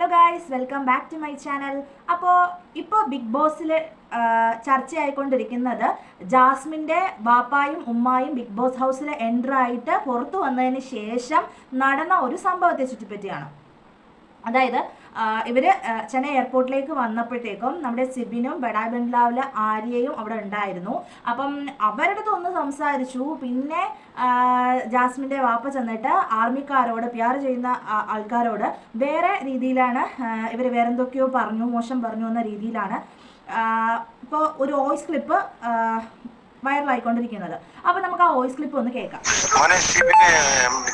Hello guys welcome back to my channel അപ്പോൾ ഇപ്പോൾ big ബോസിൽ ചർച്ചയായിക്കൊണ്ടിരിക്കുന്നത് ജാസ്മിന്റെ ബാപ്പായും ഉമ്മായും ബിഗ് ബോസ് ഹൗസിൽ എന്റർ ആയിട്ട് പുറത്തു വന്നതിന് ശേഷം നടന്ന ഒരു സംഭവത്തെ ചുറ്റിപ്പറ്റിയാണ്. അതായത് ഇവർ ചെന്നൈ എയർപോർട്ടിലേക്ക് വന്നപ്പോഴത്തേക്കും നമ്മുടെ സിബിനും ബഡാ ബംഗ്ലാവിലെ ആര്യയും അവിടെ ഉണ്ടായിരുന്നു. അപ്പം അവരുടെ അടുത്ത് ഒന്ന് സംസാരിച്ചു. പിന്നെ ജാസ്മിന്റെ വാപ്പ ചെന്നിട്ട് ആർമിക്കാരോട് പി ആർ ചെയ്യുന്ന ആൾക്കാരോട് വേറെ രീതിയിലാണ് ഇവർ വേറെന്തൊക്കെയോ പറഞ്ഞു മോശം പറഞ്ഞു എന്ന രീതിയിലാണ്. ഇപ്പോൾ ഒരു വോയിസ് ക്ലിപ്പ് വൈറലായിക്കൊണ്ടിരിക്കുന്നത്. അപ്പൊ നമുക്ക് ആ വോയിസ് ക്ലിപ്പ് ഒന്ന് കേൾക്കാം. മോനെ സിബിനെ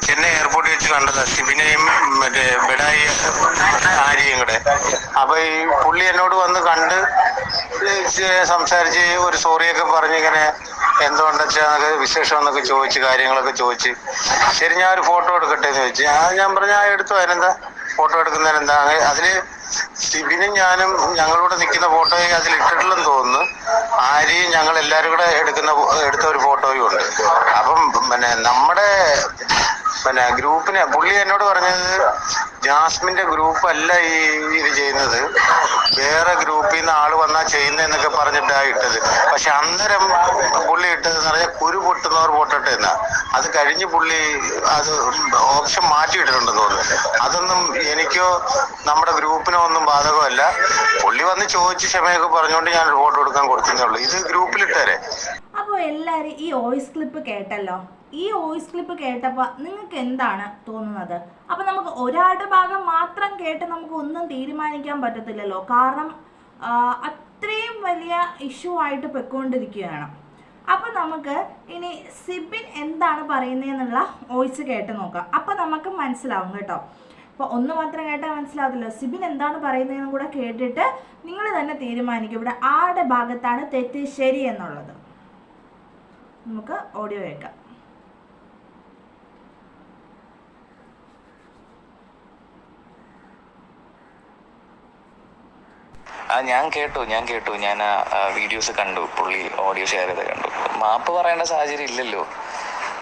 ചെന്നൈ എയർപോർട്ടിൽ വെച്ച് കണ്ടതാ. സിബിനെയും മറ്റേ ബെഡായി ആര്യയും കൂടെ. അപ്പൊ ഈ പുള്ളി എന്നോട് വന്ന് കണ്ട് സംസാരിച്ച് ഒരു സോറിയൊക്കെ പറഞ്ഞ് ഇങ്ങനെ എന്തുകൊണ്ടെച്ചാൽ വിശേഷം എന്നൊക്കെ ചോദിച്ച് കാര്യങ്ങളൊക്കെ ചോദിച്ച്. ശരി ഞാൻ ഒരു ഫോട്ടോ എടുക്കട്ടെ എന്ന് ചോദിച്ചു. ആ ഞാൻ പറഞ്ഞു ആ എടുത്തു അതിനെന്താ? ഫോട്ടോ എടുക്കുന്നതിനെന്താ? അതിൽ സിബിനും ഞാനും ഞങ്ങളൂടെ നിൽക്കുന്ന ഫോട്ടോയും അതിൽ ഇട്ടിട്ടില്ലെന്ന് തോന്നുന്നു. ആര്യയും ഞങ്ങൾ എല്ലാവരും കൂടെ എടുക്കുന്ന എടുത്ത ഒരു ഫോട്ടോയും ഉണ്ട്. അപ്പം പിന്നെ നമ്മുടെ പിന്നെ ഗ്രൂപ്പിനെ പുള്ളി എന്നോട് പറഞ്ഞത് ജാസ്മിന്റെ ഗ്രൂപ്പ് അല്ല ഈ ഇത് ചെയ്യുന്നത്. വേറെ ഗ്രൂപ്പിൽ നിന്ന് ആൾ വന്നാ ചെയ്യുന്നതെന്നൊക്കെ പറഞ്ഞിട്ടാ ഇട്ടത്. പക്ഷെ അന്നേരം പുള്ളി ഇട്ടത് എന്ന് പറഞ്ഞാൽ കുരു പൊട്ടുന്നവർ പൊട്ടട്ടെ എന്നാ. അത് കഴിഞ്ഞ് പുള്ളി അത് ഓപ്ഷൻ മാറ്റിയിട്ടിട്ടുണ്ടെന്ന് തോന്നുന്നു. അതൊന്നും എനിക്കോ നമ്മുടെ ഗ്രൂപ്പിനോ ഒന്നും ബാധകമല്ല. പുള്ളി വന്ന് ചോദിച്ച ക്ഷമയൊക്കെ പറഞ്ഞുകൊണ്ട് ഞാൻ ഫോട്ടോ കൊടുക്കാൻ കൊടുത്തേ ഉള്ളൂ. ഇത് ഗ്രൂപ്പിലിട്ടേരെ. അപ്പോൾ എല്ലാവരും ഈ വോയിസ് ക്ലിപ്പ് കേട്ടല്ലോ? ഈ വോയിസ് ക്ലിപ്പ് കേട്ടപ്പോൾ നിങ്ങൾക്ക് എന്താണ് തോന്നുന്നത്? അപ്പം നമുക്ക് ഒരാളുടെ ഭാഗം മാത്രം കേട്ട് നമുക്ക് ഒന്നും തീരുമാനിക്കാൻ പറ്റത്തില്ലല്ലോ. കാരണം അത്രയും വലിയ ഇഷ്യൂ ആയിട്ട് പൊയ്ക്കൊണ്ടിരിക്കുകയാണ്. അപ്പം നമുക്ക് ഇനി സിബിൻ എന്താണ് പറയുന്നതെന്നുള്ള വോയിസ് കേട്ട് നോക്കാം. അപ്പം നമുക്ക് മനസ്സിലാവും കേട്ടോ. അപ്പോൾ ഒന്ന് മാത്രം കേട്ടാൽ മനസ്സിലാവത്തില്ല. സിബിൻ എന്താണ് പറയുന്നതെന്നും കൂടെ കേട്ടിട്ട് നിങ്ങൾ തന്നെ തീരുമാനിക്കും. ഇവിടെ ആരുടെ ഭാഗത്താണ് തെറ്റ് ശരി എന്നുള്ളത്. നമുക്ക് ഓഡിയോ കേൾക്കാം. ആ ഞാൻ കേട്ടു ഞാൻ കേട്ടു. ഞാൻ വീഡിയോസ് കണ്ടു. പുള്ളി ഓഡിയോ ഷെയർ ചെയ്ത് കണ്ടു. മാപ്പ് പറയേണ്ട സാഹചര്യം ഇല്ലല്ലോ.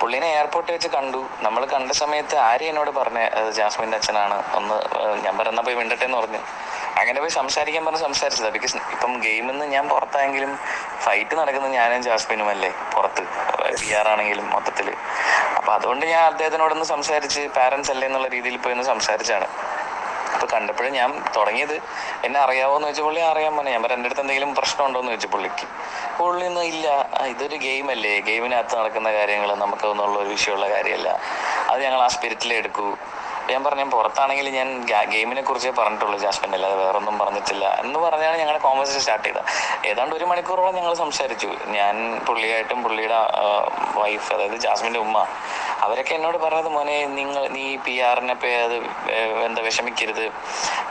പുള്ളിനെ എയർപോർട്ടിൽ വെച്ച് കണ്ടു. നമ്മൾ കണ്ട സമയത്ത് ആര്യ എന്നോട് പറഞ്ഞ ജാസ്മിന്റെ അച്ഛനാണ്. ഒന്ന് ഞാൻ പറഞ്ഞ പോയി മിണ്ടട്ടെ എന്ന് പറഞ്ഞു. അങ്ങനെ പോയി സംസാരിക്കാൻ പറഞ്ഞ് സംസാരിച്ചതാ. ബിക്കോസ് ഇപ്പം ഗെയിമിൽ നിന്ന് ഞാൻ പുറത്തായെങ്കിലും ഫൈറ്റ് നടക്കുന്നത് ഞാനും ജാസ്മിനും അല്ലേ? പുറത്ത്. പി ആർ ആണെങ്കിലും മൊത്തത്തിൽ അപ്പൊ അതുകൊണ്ട് ഞാൻ അദ്ദേഹത്തിനോടൊന്ന് സംസാരിച്ച് പാരന്റ്സ് അല്ലേ? എന്നുള്ള രീതിയിൽ പോയി ഒന്ന് സംസാരിച്ചാണ്. അപ്പൊ കണ്ടപ്പോഴും ഞാൻ തുടങ്ങിയത്. എന്നെ അറിയാവോ എന്ന് വെച്ചപ്പോൾ പുള്ളി അറിയാൻ പറഞ്ഞു. ഞാൻ എന്റെ അടുത്ത് എന്തെങ്കിലും പ്രശ്നമുണ്ടോ എന്ന് ചോദിച്ചു പുള്ളിക്ക്. പുള്ളി ഒന്നും ഇല്ല. ഇതൊരു ഗെയിം അല്ലേ? ഗെയിമിനകത്ത് നടക്കുന്ന കാര്യങ്ങൾ നമുക്കൊന്നുള്ള ഒരു വിഷയമുള്ള കാര്യമല്ല. അത് ഞങ്ങൾ ആ സ്പിരിറ്റിൽ എടുക്കൂ. ഞാൻ പറഞ്ഞു പുറത്താണെങ്കിൽ ഞാൻ ഗെയിമിനെ കുറിച്ച് പറഞ്ഞിട്ടുള്ളൂ ജാസ്മിൻ. അല്ലാതെ വേറെ ഒന്നും പറഞ്ഞിട്ടില്ല. എന്ന് പറഞ്ഞാണ് ഞങ്ങളുടെ കോൺവെർസേഷൻ സ്റ്റാർട്ട് ചെയ്തത്. ഏതാണ്ട് ഒരു മണിക്കൂറോളം ഞങ്ങൾ സംസാരിച്ചു. ഞാൻ പുള്ളിയായിട്ടും പുള്ളിയുടെ വൈഫ് അതായത് ജാസ്മിന്റെ ഉമ്മ അവരൊക്കെ എന്നോട് പറഞ്ഞത് മോനെ നിങ്ങൾ നീ പി ആറിനെ അത് എന്താ വിഷമിക്കരുത്.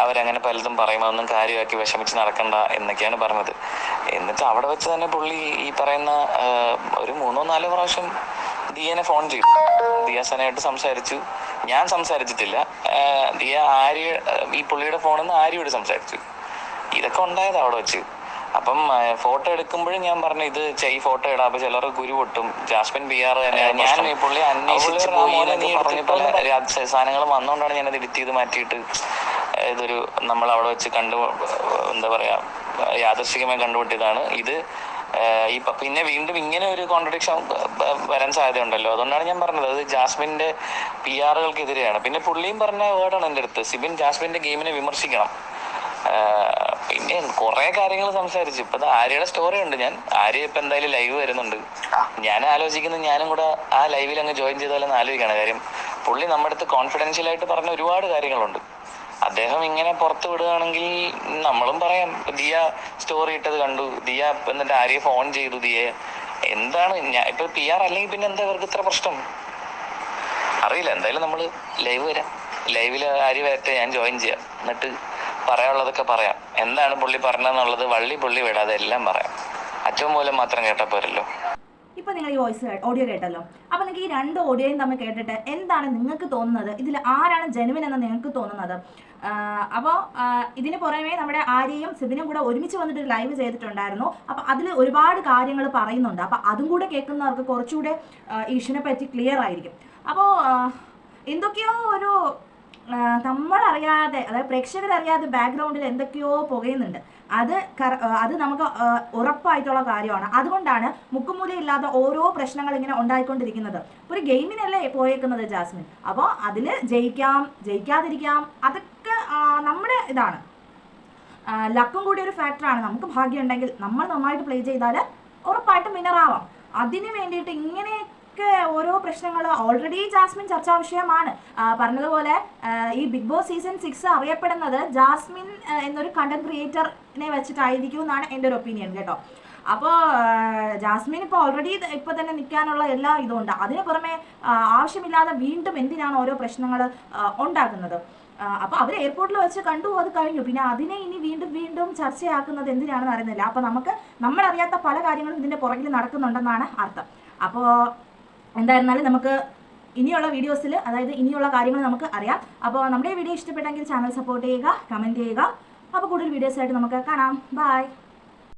അവരങ്ങനെ പലതും പറയുമ്പോൾ ഒന്നും കാര്യമാക്കി വിഷമിച്ച് നടക്കണ്ട എന്നൊക്കെയാണ് പറഞ്ഞത്. എന്നിട്ട് അവിടെ വെച്ച് തന്നെ പുള്ളി ഈ പറയുന്ന ഒരു മൂന്നോ നാലോ പ്രാവശ്യം ദിയനെ ഫോൺ ചെയ്തു. ദിയ സനയായിട്ട് സംസാരിച്ചു. ഞാൻ സംസാരിച്ചിട്ടില്ല. ദിയ ആര്യ ഈ പുള്ളിയുടെ ഫോണിൽ നിന്ന് ആര്യയോട് സംസാരിച്ചു. ഇതൊക്കെ ഉണ്ടായത് അവിടെ വെച്ച്. അപ്പം ഫോട്ടോ എടുക്കുമ്പോഴും ഞാൻ പറഞ്ഞു ഇത് ഈ ഫോട്ടോ ഇടാം. അപ്പൊ ചിലർ ഗുരു പൊട്ടും. ജാസ്മിൻ ബി ആർ ഞാൻ ഈ പുള്ളി അന്വേഷിച്ച് പോയി എന്നൊക്കെ പറഞ്ഞ് പല സാധനങ്ങൾ വന്നുകൊണ്ടാണ് ഞാനത് എഡിറ്റ് ചെയ്ത് മാറ്റിയിട്ട് ഇതൊരു നമ്മൾ അവിടെ വെച്ച് കണ്ടു എന്താ പറയാ യാദർശികമായി കണ്ടുപിട്ടിയതാണ് ഇത് ഈ പിന്നെ വീണ്ടും ഇങ്ങനെ ഒരു കോൺട്രഡിക്ഷൻ വരാൻ സാധ്യതയുണ്ടല്ലോ. അതുകൊണ്ടാണ് ഞാൻ പറഞ്ഞത് അത് ജാസ്മിന്റെ പി ആറുകൾക്കെതിരെയാണ് പിന്നെ പുള്ളിയും പറഞ്ഞ വേർഡാണ് എന്റെ അടുത്ത് സിബിൻ ജാസ്മിന്റെ ഗെയിമിനെ വിമർശിക്കണം. പിന്നെ കുറെ കാര്യങ്ങൾ സംസാരിച്ചു. ഇപ്പൊ ആര്യയുടെ സ്റ്റോറി ഉണ്ട് ഞാൻ. ആര്യ ഇപ്പൊ എന്തായാലും ലൈവ് വരുന്നുണ്ട്. ഞാൻ ആലോചിക്കുന്നത് ഞാനും കൂടെ ആ ലൈവിൽ അങ്ങ് ജോയിൻ ചെയ്താലെന്ന് ആലോചിക്കണം. കാര്യം പുള്ളി നമ്മുടെ അടുത്ത് കോൺഫിഡൻഷ്യൽ ആയിട്ട് പറഞ്ഞ ഒരുപാട് കാര്യങ്ങളുണ്ട്. അദ്ദേഹം ഇങ്ങനെ പുറത്തു വിടുകയാണെങ്കിൽ നമ്മളും പറയാം ദിയ സ്റ്റോറി ഇട്ടത് കണ്ടു ദിയ എന്നിട്ട് ആര്യ ഫോൺ ചെയ്തു ദിയ. എന്താണ് ഞാൻ ഇപ്പൊ പി ആർ അല്ലെങ്കിൽ പിന്നെ എന്താ ഇവർക്ക് ഇത്ര പ്രശ്നം? അറിയില്ല എന്തായാലും നമ്മൾ ലൈവ് വരാം. ലൈവിൽ ആര്യ വരട്ടെ ഞാൻ ജോയിൻ ചെയ്യാം. എന്നിട്ട് പറയാനുള്ളതൊക്കെ പറയാം. എന്താണ് പുള്ളി പറഞ്ഞതെന്നുള്ളത് വള്ളി പുള്ളി വിടാതെ എല്ലാം പറയാം. അച്ഛൻ പോലും മാത്രം കേട്ടാ പോരല്ലോ. ഇപ്പൊ നിങ്ങൾ ഈ വോയിസ് ഓഡിയോ കേട്ടല്ലോ. അപ്പൊ നിങ്ങൾക്ക് ഈ രണ്ട് ഓഡിയോയും തമ്മിൽ കേട്ടിട്ട് എന്താണ് നിങ്ങൾക്ക് തോന്നുന്നത്? ഇതിൽ ആരാണ് ജനുവിൻ എന്ന് നിങ്ങൾക്ക് തോന്നുന്നത്? അപ്പോൾ ഇതിന് പുറമേ നമ്മുടെ ആര്യയും സിബിനും കൂടെ ഒരുമിച്ച് വന്നിട്ട് ലൈവ് ചെയ്തിട്ടുണ്ടായിരുന്നു. അപ്പോൾ അതിൽ ഒരുപാട് കാര്യങ്ങൾ പറയുന്നുണ്ട്. അപ്പോൾ അതും കൂടെ കേൾക്കുന്നവർക്ക് കുറച്ചുകൂടെ ഈശ്വനെ പറ്റി ക്ലിയർ ആയിരിക്കും. അപ്പോൾ എന്തൊക്കെയോ ഒരു നമ്മളറിയാതെ അതായത് പ്രേക്ഷകരറിയാതെ ബാക്ക്ഗ്രൗണ്ടിൽ എന്തൊക്കെയോ പുകയുന്നുണ്ട്. അത് അത് നമുക്ക് ഉറപ്പായിട്ടുള്ള കാര്യമാണ്. അതുകൊണ്ടാണ് മുക്കുമൂലയില്ലാത്ത ഓരോ പ്രശ്നങ്ങൾ ഇങ്ങനെ ഉണ്ടായിക്കൊണ്ടിരിക്കുന്നത്. ഒരു ഗെയിമിനല്ലേ പോയേക്കുന്നത് ജാസ്മിൻ? അപ്പോൾ അതിൽ ജയിക്കാം ജയിക്കാതിരിക്കാം അതൊക്കെ നമ്മുടെ ഇതാണ്. ലക്കും കൂടി ഒരു ഫാക്ടറാണ് നമുക്ക് ഭാഗ്യം ഉണ്ടെങ്കിൽ നമ്മൾ നന്നായിട്ട് പ്ലേ ചെയ്താൽ ഉറപ്പായിട്ടും വിന്നറാവാം അതിന് വേണ്ടിയിട്ട് ഇങ്ങനെയൊക്കെ ഓരോ പ്രശ്നങ്ങൾ ഓൾറെഡി ജാസ്മിൻ ചർച്ചാ വിഷയമാണ്. പറഞ്ഞതുപോലെ ഈ ബിഗ് ബോസ് സീസൺ സിക്സ് അറിയപ്പെടുന്നത് ജാസ്മിൻ എന്നൊരു കണ്ടന്റ് ക്രിയേറ്ററിനെ വെച്ചിട്ടായിരിക്കും എന്നാണ് എന്റെ ഒരു ഒപ്പീനിയൻ കേട്ടോ. അപ്പോൾ ജാസ്മിൻ ഇപ്പോൾ ഓൾറെഡി ഇപ്പോൾ തന്നെ നിൽക്കാനുള്ള എല്ലാ ഇതും ഉണ്ട്. അതിന് പുറമെ ആവശ്യമില്ലാതെ വീണ്ടും എന്തിനാണ് ഓരോ പ്രശ്നങ്ങൾ ഉണ്ടാക്കുന്നത് അപ്പോൾ അവർ എയർപോർട്ടിൽ വെച്ച് കണ്ടു അത് കഴിഞ്ഞു. പിന്നെ അതിനെ ഇനി വീണ്ടും വീണ്ടും ചർച്ചയാക്കുന്നത് എന്തിനാണെന്ന് അറിയുന്നില്ല. അപ്പോൾ നമുക്ക് നമ്മളറിയാത്ത പല കാര്യങ്ങളും ഇതിന്റെ പുറകിൽ നടക്കുന്നുണ്ടെന്നാണ് അർത്ഥം. അപ്പോൾ എന്തായിരുന്നാലും നമുക്ക് ഇനിയുള്ള വീഡിയോസിൽ അതായത് ഇനിയുള്ള കാര്യങ്ങൾ നമുക്ക് അറിയാം. അപ്പോൾ നമ്മുടെ വീഡിയോ ഇഷ്ടപ്പെട്ടെങ്കിൽ ചാനൽ സപ്പോർട്ട് ചെയ്യുക കമന്റ് ചെയ്യുക. അപ്പോൾ കൂടുതൽ വീഡിയോസായിട്ട് നമുക്ക് കാണാം. ബൈ